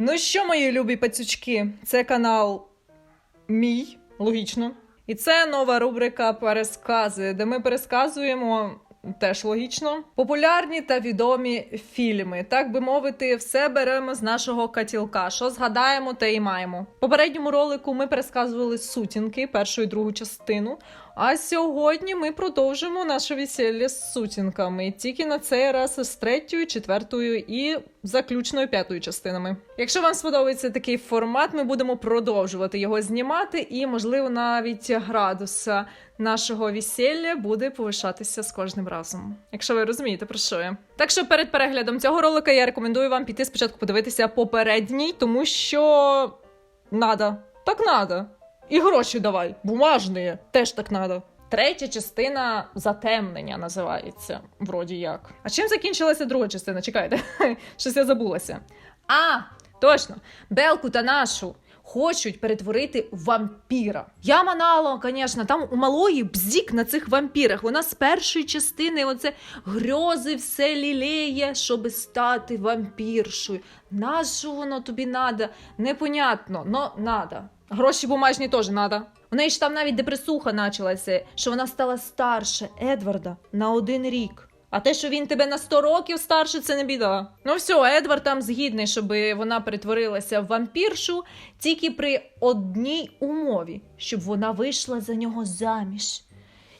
Ну що, мої любі пацючки, це канал мій, логічно. І це нова рубрика Перескази, де ми пересказуємо. Теж логічно. Популярні та відомі фільми. Так би мовити, все беремо з нашого катілка. Що згадаємо, те і маємо. В попередньому ролику ми пересказували сутінки, першу і другу частину. А сьогодні ми продовжимо наше весілля з сутінками, тільки на цей раз з третьою, четвертою і заключною п'ятою частинами. Якщо вам сподобається такий формат, ми будемо продовжувати його знімати, і можливо навіть градус нашого весілля буде повишатися з кожним разом. Якщо ви розумієте, про що я. Так що перед переглядом цього ролика я рекомендую вам піти спочатку подивитися попередній, тому що надо. Так надо. І гроші давай, бумажні, теж так надо. Третя частина затемнення називається, вроді як. А чим закінчилася друга частина? Чекайте, щось я забулася. А, точно, Белку та нашу хочуть перетворити вампіра. Я манала, звісно, там у малої бзік на цих вампірах. Вона з першої частини оце грьози все лілеє, щоб стати вампіршою. Нащо воно тобі надо? Непонятно, но надо. Гроші бумажні теж надо. У неї ж там навіть депресуха почалася, що вона стала старше Едварда на один рік. А те, що він тебе на 100 років старше, це не біда. Ну все, Едвард там згідний, щоб вона перетворилася в вампіршу тільки при одній умові, щоб вона вийшла за нього заміж.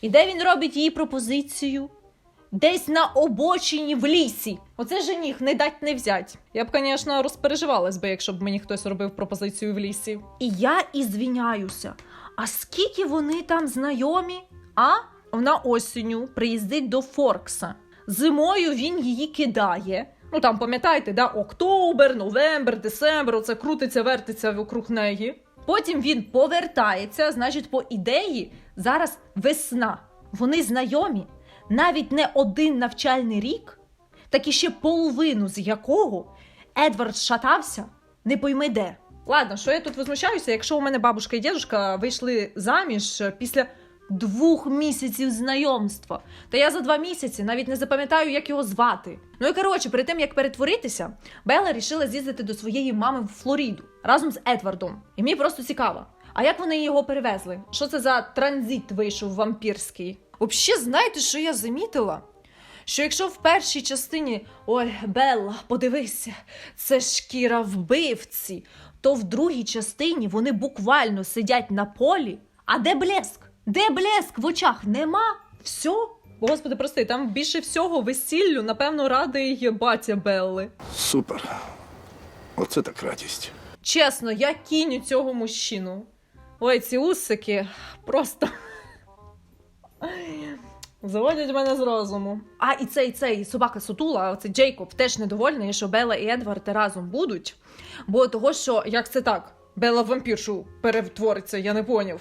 І де він робить їй пропозицію? Десь на обочині в лісі. Оце жених, не дать не взять. Я б, звісно, розпереживалась би, якщо б мені хтось робив пропозицію в лісі. І я і звіняюся. А скільки вони там знайомі? А вона осінню приїздить до Форкса. Зимою він її кидає. Ну там пам'ятаєте, да, октобер, новембр, десембр, це крутиться, вертиться вокруг неї. Потім він повертається, значить, по ідеї, зараз весна. Вони знайомі навіть не один навчальний рік, так і ще половину з якого Едвард шатався, не пойми де. Ладно, що я тут возмущаюся, якщо у мене бабушка і дідушка вийшли заміж після двох місяців знайомства. Та я за два місяці навіть не запам'ятаю, як його звати. Ну і коротше, перед тим як перетворитися, Белла рішила з'їздити до своєї мами в Флориду разом з Едвардом. І мені просто цікаво. А як вони його перевезли? Що це за транзит вийшов вампірський? Взагалі, знаєте, що я замітила? Що якщо в першій частині ой, Белла, подивися, це шкіра вбивці, то в другій частині вони буквально сидять на полі. А де блеск? Де блеск в очах? Нема? Все? Господи, прости, там більше всього весіллю, напевно, радий батя Белли. Супер. Оце так радість. Чесно, я кіню цього мужчину. Ой, ці усики просто. Заводять мене з розуму. А і цей цей собака Сутула, оцей Джейкоб, теж недовольний, що Бела і Едвард разом будуть. Бо того, що як це так? Бела вампіршу перетвориться, я не поняв.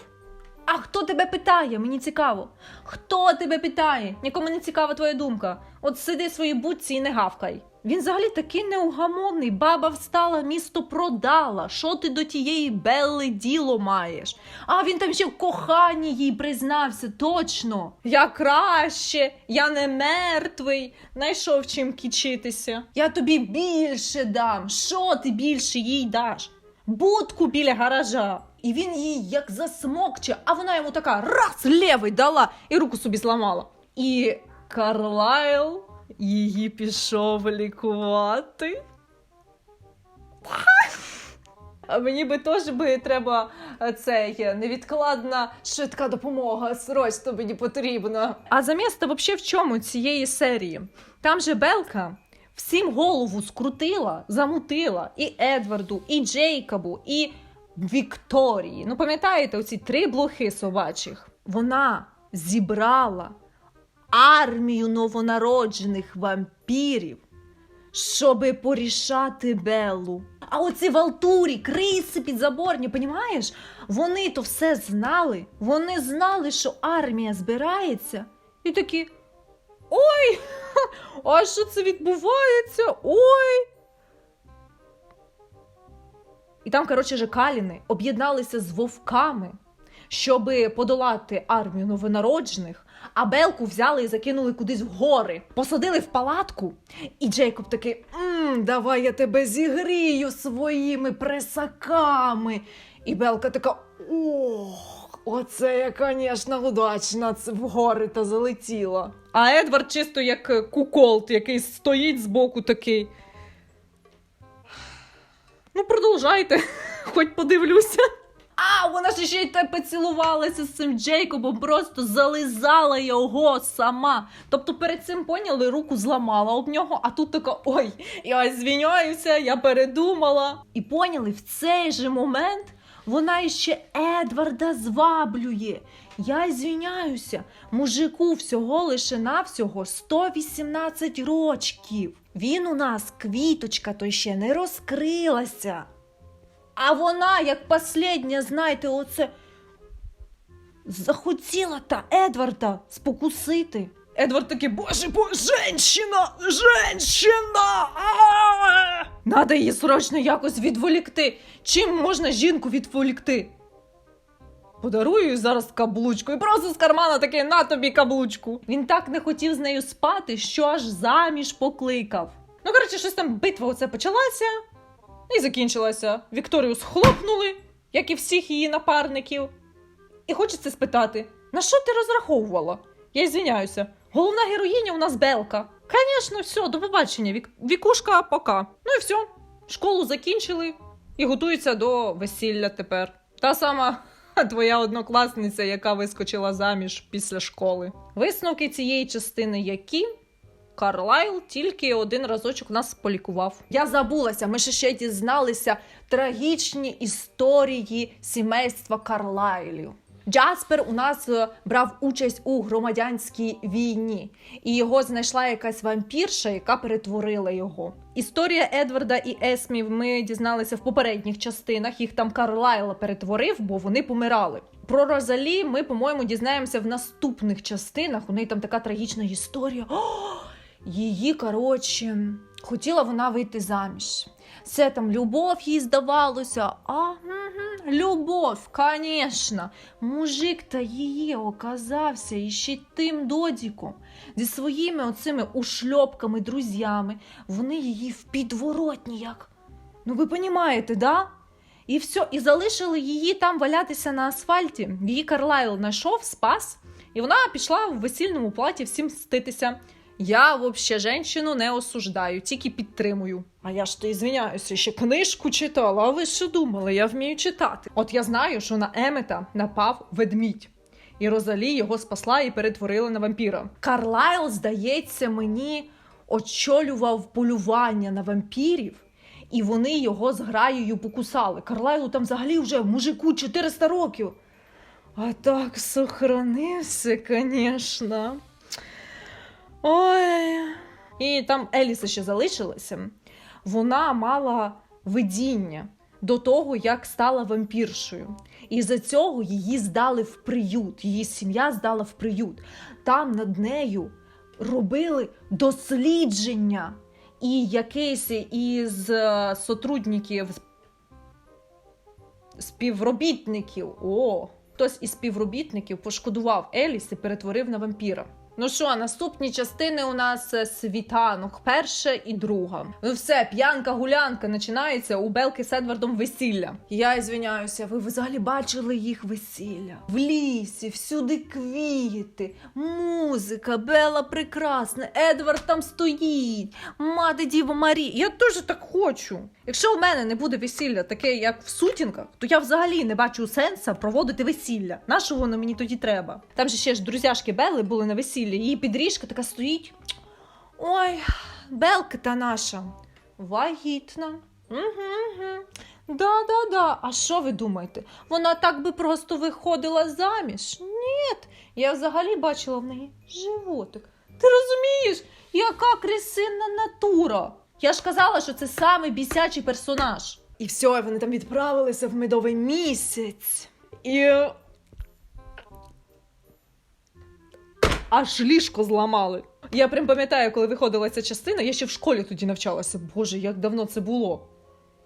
Хто тебе питає? Мені цікаво. Хто тебе питає? Нікому не цікава твоя думка. От сиди в своїй будці і не гавкай. Він взагалі такий неугамовний. Баба встала, місто продала. Що ти до тієї Белли діло маєш? А він там ще в коханні їй признався, точно. Я краще, я не мертвий. Найшов чим кічитися. Я тобі більше дам. Що ти більше їй даш? Будку біля гаража. І він їй як засмокче, а вона йому така раз левий дала і руку собі зламала. І Карлайл її пішов лікувати. Мені би теж би треба е, цей невідкладна швидка допомога. Срочно мені потрібно. А замість взагалі в чому цієї серії? Там же Белка всім голову скрутила, замутила і Едварду, і Джейкобу, і Вікторії. Ну, пам'ятаєте, оці три блохи собачих? Вона зібрала армію новонароджених вампірів, щоби порішати Беллу. А оці валтурі, криси підзаборні, понімаєш? Вони то все знали. Вони знали, що армія збирається, і такі. Ой, а що це відбувається? Ой. І там, коротше, же Каліни об'єдналися з вовками, щоб подолати армію новонароджених, а Белку взяли і закинули кудись в гори, посадили в палатку. І Джейкоб такий: «М, давай я тебе зігрію своїми пресаками. І Белка така: ох, оце я, звісно, удачно це в гори та залетіла. А Едвард чисто як е, куколт, який стоїть збоку такий. Ну, продовжайте, хоч подивлюся. А, вона ж ще й те поцілувалася з цим Джейкобом, просто зализала його сама. Тобто перед цим поняли, руку зламала об нього, а тут така: ой, я звіняюся, я передумала. І поняли, в цей же момент вона іще Едварда зваблює. Я звіняюся, мужику всього лише навсього 118 рочків. Він у нас квіточка, то ще не розкрилася. А вона, як последня, знаєте, оце захотіла та Едварда спокусити. Едвард такий, боже, боже, женщина! Женщина! Надо її срочно якось відволікти. Чим можна жінку відволікти? Подарую зараз каблучку і просто з кармана такий на тобі каблучку. Він так не хотів з нею спати, що аж заміж покликав. Ну, коротше, щось там битва оце почалася. І закінчилася. Вікторію схлопнули, як і всіх її напарників. І хочеться спитати: на що ти розраховувала? Я звіняюся. Головна героїня у нас Белка. Звісно, все, до побачення. Вік... Вікушка, пока. Ну і все. Школу закінчили і готуються до весілля тепер. Та сама твоя однокласниця, яка вискочила заміж після школи. Висновки цієї частини які? Карлайл тільки один разочок нас полікував. Я забулася, ми ще ще дізналися трагічні історії сімейства Карлайлів. Джаспер у нас е, брав участь у громадянській війні, і його знайшла якась вампірша, яка перетворила його. Історія Едварда і Есмі ми дізналися в попередніх частинах. Їх там Карлайл перетворив, бо вони помирали. Про Розалі ми, по-моєму, дізнаємося в наступних частинах. У неї там така трагічна історія. О! Її, коротше, хотіла вона вийти заміж. Це там любов їй здавалося. А, угу, любов, звісно. Мужик та її оказався іще тим додіком. Зі своїми оцими ушльопками, друзями. Вони її в підворотні як. Ну ви понімаєте, да? І все, і залишили її там валятися на асфальті. Її Карлайл знайшов, спас, і вона пішла в весільному платі всім мститися. Я вообще женщину не осуждаю, тільки підтримую. А я ж то ізвиняюся, ще книжку читала. А ви що думали? Я вмію читати. От я знаю, що на Емета напав ведмідь. І Розалі його спасла і перетворила на вампіра. Карлайл, здається, мені очолював полювання на вампірів, і вони його з граєю покусали. Карлайлу там взагалі вже мужику 400 років. А так сохранився, звісно. Ой. І там Еліса ще залишилася. Вона мала видіння до того, як стала вампіршою. І за цього її здали в приют. Її сім'я здала в приют. Там над нею робили дослідження. І якийсь із е, сотрудників, співробітників, о, хтось із співробітників пошкодував Еліс і перетворив на вампіра. Ну що, наступні частини у нас е, світанок, перша і друга. Ну все, п'янка гулянка починається у Белки з Едвардом весілля. Я звиняюся, ви взагалі бачили їх весілля? В лісі, всюди квіти, музика, Бела прекрасна, Едвард там стоїть, мати Діва Марі. Я теж так хочу. Якщо у мене не буде весілля таке, як в сутінках, то я взагалі не бачу сенсу проводити весілля. На що воно мені тоді треба? Там же ще ж друзяшки Белли були на весіллі, її підріжка така стоїть. Ой, Белка та наша вагітна. Угу, угу. Да, да, да. А що ви думаєте? Вона так би просто виходила заміж? Ні, я взагалі бачила в неї животик. Ти розумієш, яка крисинна натура? Я ж казала, що це самий бісячий персонаж. І все, вони там відправилися в медовий місяць. І. Аж ліжко зламали. Я прям пам'ятаю, коли виходила ця частина, я ще в школі тоді навчалася. Боже, як давно це було.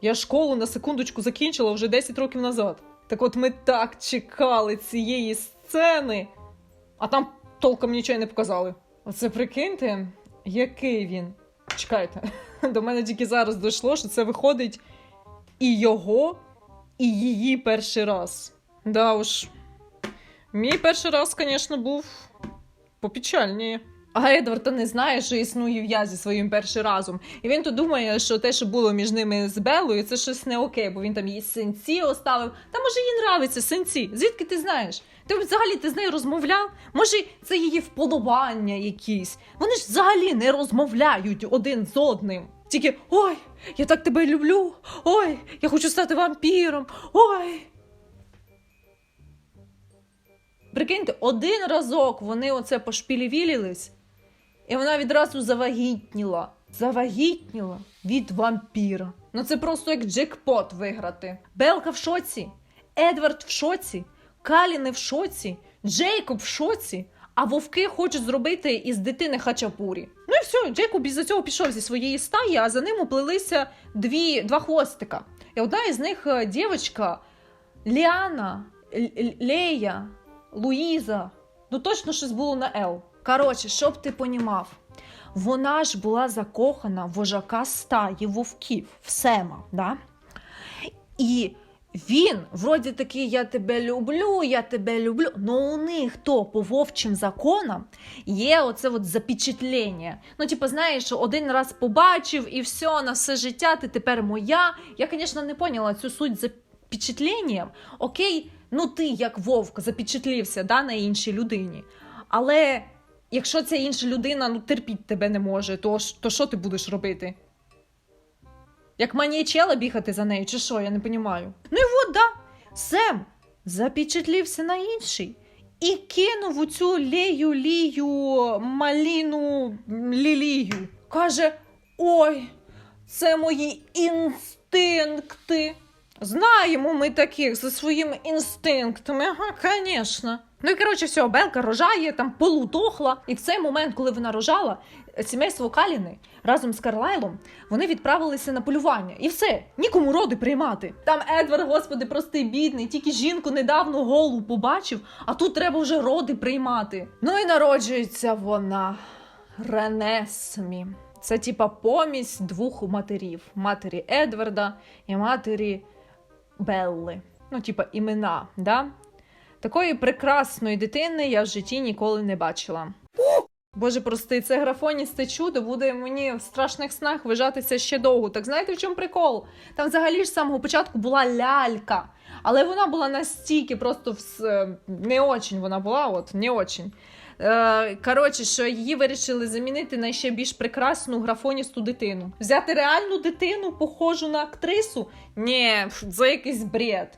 Я школу на секундочку закінчила вже 10 років назад. Так от ми так чекали цієї сцени, а там толком нічого не показали. Оце прикиньте, який він. Чекайте. До мене тільки зараз дійшло, що це виходить і його, і її перший раз. Да уж. Мій перший раз, звісно, був попечальніє. А Едвард не знає, що існує я зі своїм першим разом. І він то думає, що те, що було між ними з Белою, це щось не окей, бо він там їй синці оставив. Та може їй нравиться синці. Звідки ти знаєш? Ти взагалі ти з нею розмовляв? Може, це її вподобання якісь. Вони ж взагалі не розмовляють один з одним. Тільки ой, я так тебе люблю. Ой, я хочу стати вампіром. Ой. Прикиньте, один разок вони оце пошпілівілілись, і вона відразу завагітніла. Завагітніла від вампіра. Ну це просто як джекпот виграти. Белка в шоці, Едвард в шоці, Каліни в шоці, Джейкоб в шоці, а вовки хочуть зробити із дитини хачапурі. Ну і все, Джейкоб із-за цього пішов зі своєї стаї, а за ним уплилися дві, два хвостика. І одна із них е, дівчинка Ліана, Лея, Луїза. Ну точно щось було на Л. Коротше, щоб ти понімав, вона ж була закохана вожака стаї вовків, в Сема, да? І він, вроді такий, я тебе люблю, я тебе люблю. Ну у них то по вовчим законам є оце от запечатлення. Ну, типу, знаєш, один раз побачив і все, на все життя, ти тепер моя. Я, звісно, не поняла цю суть запечатленням. Окей, ну ти як вовк запечатлівся да, на іншій людині. Але якщо ця інша людина ну, терпіть тебе не може, то, то що ти будеш робити? Як маніячела бігати за нею, чи що, я не розумію. Ну і от, да, Сем запечатлівся на інший і кинув у цю лею, лію, маліну, лілію. Каже: Ой, це мої інстинкти. Знаємо ми таких зі своїми інстинктами, ага, звісно. Ну і коротше, все, Белка рожає, там полудохла. І в цей момент, коли вона рожала, сімейство Каліни разом з Карлайлом вони відправилися на полювання. І все, нікому роди приймати. Там Едвард, господи, простий бідний, тільки жінку недавно голу побачив, а тут треба вже роди приймати. Ну і народжується вона Ренесмі. Це типа помість двох матерів: матері Едварда і матері Белли. Ну, типа імена, да? Такої прекрасної дитини я в житті ніколи не бачила. Боже, прости, це графоністе чудо буде мені в страшних снах вижатися ще довго. Так знаєте, в чому прикол? Там взагалі ж з самого початку була лялька, але вона була настільки просто вс- е, не очень вона була, от не очень. Е, коротше, що її вирішили замінити на ще більш прекрасну графоністу дитину. Взяти реальну дитину, похожу на актрису? Ні, це якийсь бред.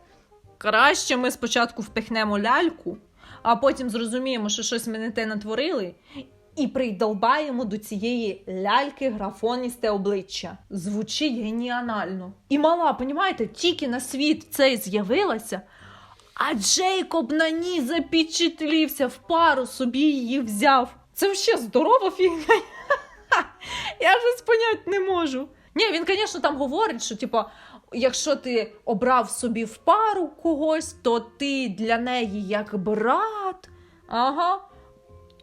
Краще ми спочатку впихнемо ляльку, а потім зрозуміємо, що щось ми не те натворили, і придолбаємо до цієї ляльки графоністе обличчя. Звучить геніанально. І мала, понімаєте, тільки на світ цей з'явилася, а Джейкоб на ній запечатлівся, в пару собі її взяв. Це взагалі здорова фігня. Я щось понять не можу. Ні, він, звісно, там говорить, що типа, якщо ти обрав собі в пару когось, то ти для неї як брат. Ага.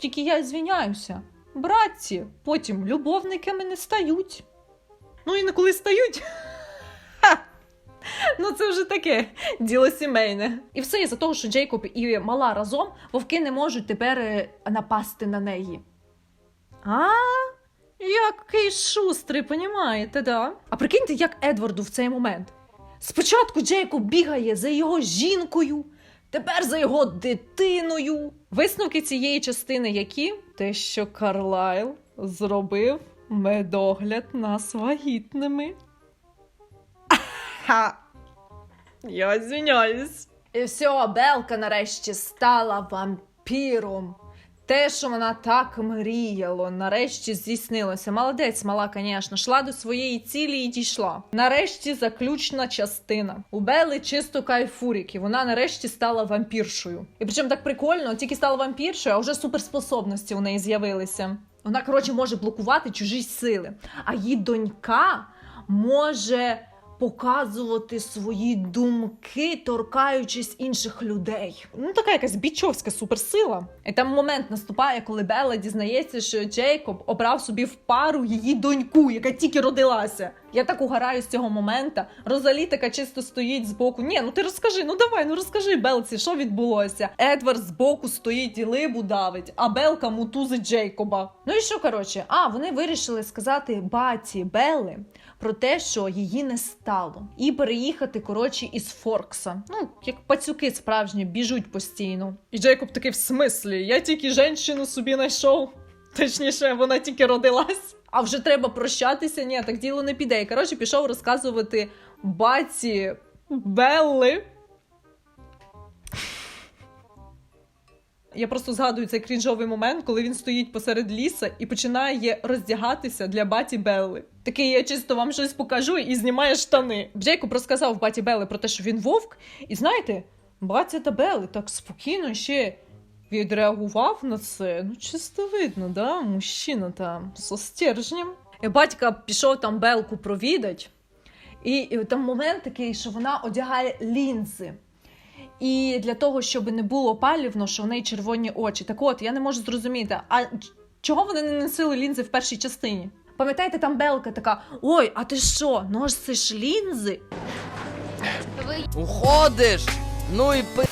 Тільки я звіняюся. Братці, потім любовниками не стають. Ну і не коли стають. Ха! Ну, це вже таке діло сімейне. І все із-за того, що Джейкоб і мала разом, вовки не можуть тепер е, напасти на неї. А? Який шустрий, понімаєте, да? А прикиньте, як Едварду в цей момент. Спочатку Джейкоб бігає за його жінкою, тепер за його дитиною. Висновки цієї частини які? Те, що Карлайл зробив медогляд нас вагітними. Ха! Я звиняюсь. І все, Белка нарешті стала вампіром. Те, що вона так мріяла, нарешті здійснилося. Молодець, мала, звісно, йшла до своєї цілі і дійшла. Нарешті заключна частина. У Бели чисто кайфурік, і вона нарешті стала вампіршою. І причому так прикольно, тільки стала вампіршою, а вже суперспособності у неї з'явилися. Вона, коротше, може блокувати чужі сили. А її донька може показувати свої думки, торкаючись інших людей. Ну, така якась бічовська суперсила. І там момент наступає, коли Белла дізнається, що Джейкоб обрав собі в пару її доньку, яка тільки родилася. Я так угораю з цього момента. Розалі така чисто стоїть збоку. Ні, ну ти розкажи, ну давай, ну розкажи Белці, що відбулося. Едвард збоку стоїть і либу давить, а Белка мутузить Джейкоба. Ну і що коротше? А вони вирішили сказати баті Белли про те, що її не стало, і переїхати коротше із Форкса. Ну як пацюки справжні біжуть постійно. І Джейкоб такий в смислі, я тільки жінку собі знайшов. Точніше, вона тільки родилась. А вже треба прощатися. Ні, так діло не піде. І коротше, пішов розказувати баті Белли. Я просто згадую цей крінжовий момент, коли він стоїть посеред ліса і починає роздягатися для баті Белли. Такий, я чисто вам щось покажу і знімає штани. Джейкоб розказав баті Белли про те, що він вовк, і знаєте, батя та Белли так спокійно ще відреагував на це. Ну, чисто видно, да? Мужчина там со стержнем. І батька пішов там Белку провідать, і, і там момент такий, що вона одягає лінзи. І для того, щоб не було палівно, що в неї червоні очі. Так от, я не можу зрозуміти, а чого вони не носили лінзи в першій частині? Пам'ятаєте, там Белка така: ой, а ти що, носиш лінзи? Уходиш! Ну і пи.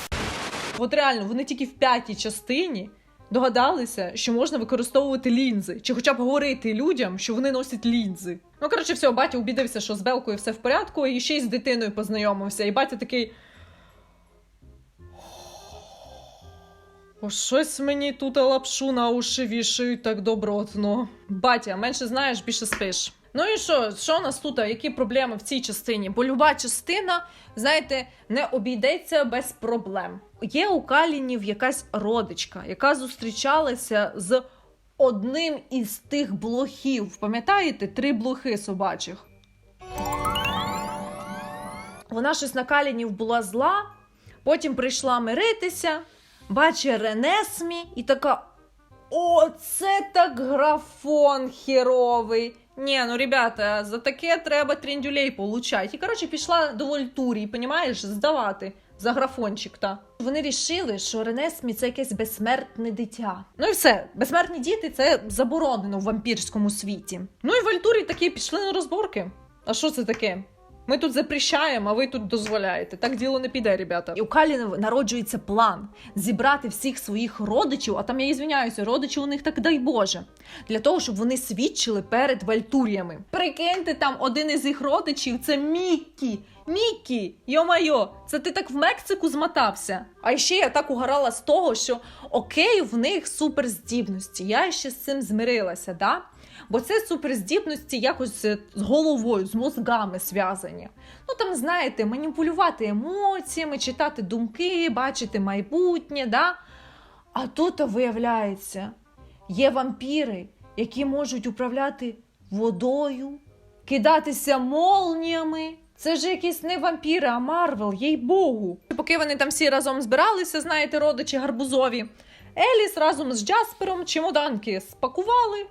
От реально, вони тільки в п'ятій частині догадалися, що можна використовувати лінзи, чи хоча б говорити людям, що вони носять лінзи. Ну, коротше, все, батя убідився, що з Белкою все в порядку, і ще й з дитиною познайомився. І батя такий. О, щось мені тут лапшу на уші вішають так добротно. Батя, менше знаєш, більше спиш. Ну і що, що у нас тут? Які проблеми в цій частині? Бо люба частина, знаєте, не обійдеться без проблем. Є у Калінів якась родичка, яка зустрічалася з одним із тих блохів. Пам'ятаєте, три блохи собачих? Вона щось на Калінів була зла, потім прийшла миритися, бачить Ренесмі і така: О, це так графон херовий. Ні, ну ребята, за таке треба трендюлей получать. І коротше пішла до Вольтурії, понімаєш, здавати за графончик та. Вони рішили, що Ренесмі це якесь безсмертне дитя. Ну і все, безсмертні діти це заборонено в вампірському світі. Ну і Вольтурі такі пішли на розборки. А що це таке? Ми тут запрещаємо, а ви тут дозволяєте. Так діло не піде, ребята. І у Каліна народжується план зібрати всіх своїх родичів, а там я ізвиняюся, родичі у них так дай Боже, для того, щоб вони свідчили перед вальтуріями. Прикиньте, там один із їх родичів це Міккі. Міккі, йо-майо, це ти так в Мексику змотався. А ще я так угорала з того, що окей, в них суперздібності. Я ще з цим змирилася, да? Бо це суперздібності якось е, з головою, з мозгами зв'язані. Ну там, знаєте, маніпулювати емоціями, читати думки, бачити майбутнє, да? А тут виявляється, є вампіри, які можуть управляти водою, кидатися молніями. Це ж якісь не вампіри, а Марвел, їй богу. Поки вони там всі разом збиралися, знаєте, родичі гарбузові, Еліс разом з Джаспером чемоданки спакували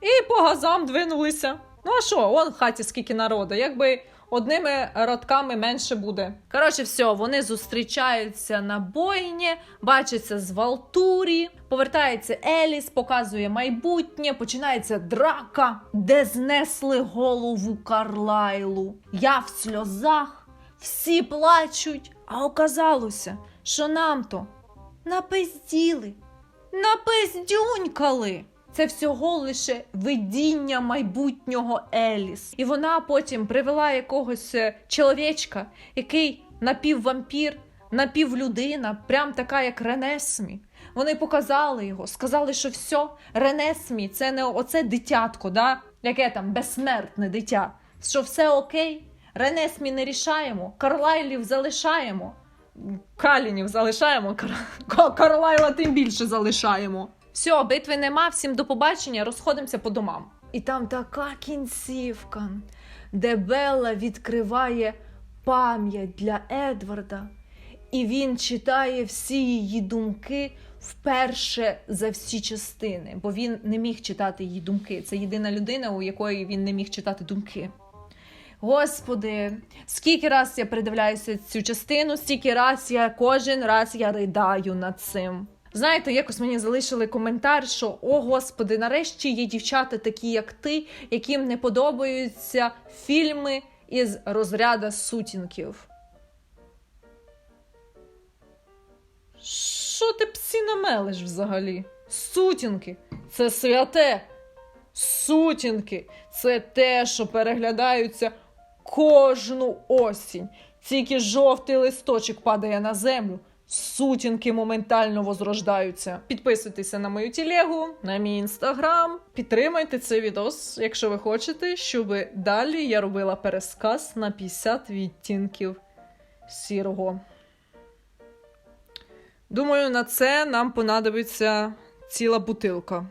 і по газам двинулися. Ну а що, он в хаті скільки народу, якби одними радками менше буде. Коротше, все, вони зустрічаються на бойні, бачаться з Валтурі, повертається Еліс, показує майбутнє, починається драка, де знесли голову Карлайлу. Я в сльозах, всі плачуть, а оказалося, що нам-то напизділи, напиздюнькали. Це всього лише видіння майбутнього Еліс. І вона потім привела якогось е, чоловічка, який напіввампір, напівлюдина, прям така, як Ренесмі. Вони показали його, сказали, що все, Ренесмі це не оце дитятко, да? яке там безсмертне дитя. Що все окей, Ренесмі не рішаємо, Карлайлів залишаємо. Калінів залишаємо, Кар... Карлайла тим більше залишаємо. Все, битви нема, всім до побачення, розходимося по домам. І там така кінцівка, де Белла відкриває пам'ять для Едварда, і він читає всі її думки вперше за всі частини, бо він не міг читати її думки. Це єдина людина, у якої він не міг читати думки. Господи, скільки раз я придивляюся цю частину, стільки раз я кожен раз я ридаю над цим. Знаєте, якось мені залишили коментар, що о господи, нарешті є дівчата такі, як ти, яким не подобаються фільми із розряду сутінків. Що ти псі мелиш взагалі? Сутінки це святе. Сутінки це те, що переглядаються кожну осінь. Тільки жовтий листочок падає на землю. Сутінки моментально возрождаються. Підписуйтеся на мою телегу, на мій інстаграм. Підтримайте цей відос, якщо ви хочете, щоб далі я робила пересказ на 50 відтінків сірого. Думаю, на це нам понадобиться ціла бутилка.